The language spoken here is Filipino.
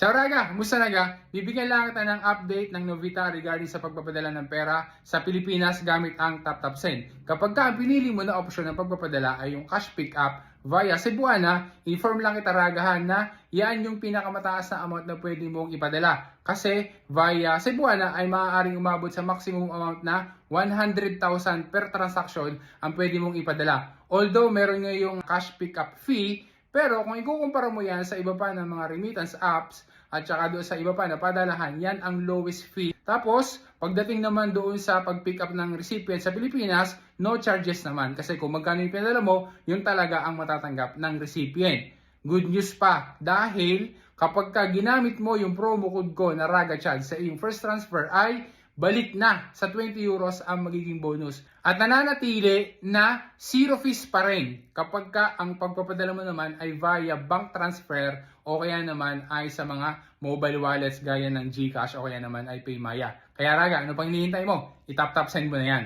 Ciao Raga! Musta Raga? Bibigyan lang kita ng update ng Novita regarding sa pagpapadala ng pera sa Pilipinas gamit ang TapTap Send. Kapag ka ang pinili mo na opsyon ng pagpapadala ay yung cash pick up via Cebuana, inform lang kita Ragahan na yan yung pinakamataas na amount na pwede mong ipadala. Kasi via Cebuana ay maaaring umabot sa maximum amount na 100,000 per transaction ang pwede mong ipadala. Although meron nga yung cash pick up fee, pero kung ikukumpara mo yan sa iba pa ng mga remittance apps at saka doon sa iba pa na padalahan, yan ang lowest fee. Tapos, pagdating naman doon sa pag-pick up ng recipient sa Pilipinas, no charges naman. Kasi kung magkano yung pinadala mo, yun talaga ang matatanggap ng recipient. Good news pa, dahil kapag ka ginamit mo yung promo code ko na RAGACHAD sa iyong first transfer ay balik na sa 20 euros ang magiging bonus. At nananatili na zero fees pa rin kapag ka ang pagpapadala mo naman ay via bank transfer o kaya naman ay sa mga mobile wallets gaya ng GCash o kaya naman ay Paymaya. Kaya Raga, ano pang hinihintay mo? Itap-tap send mo na yan.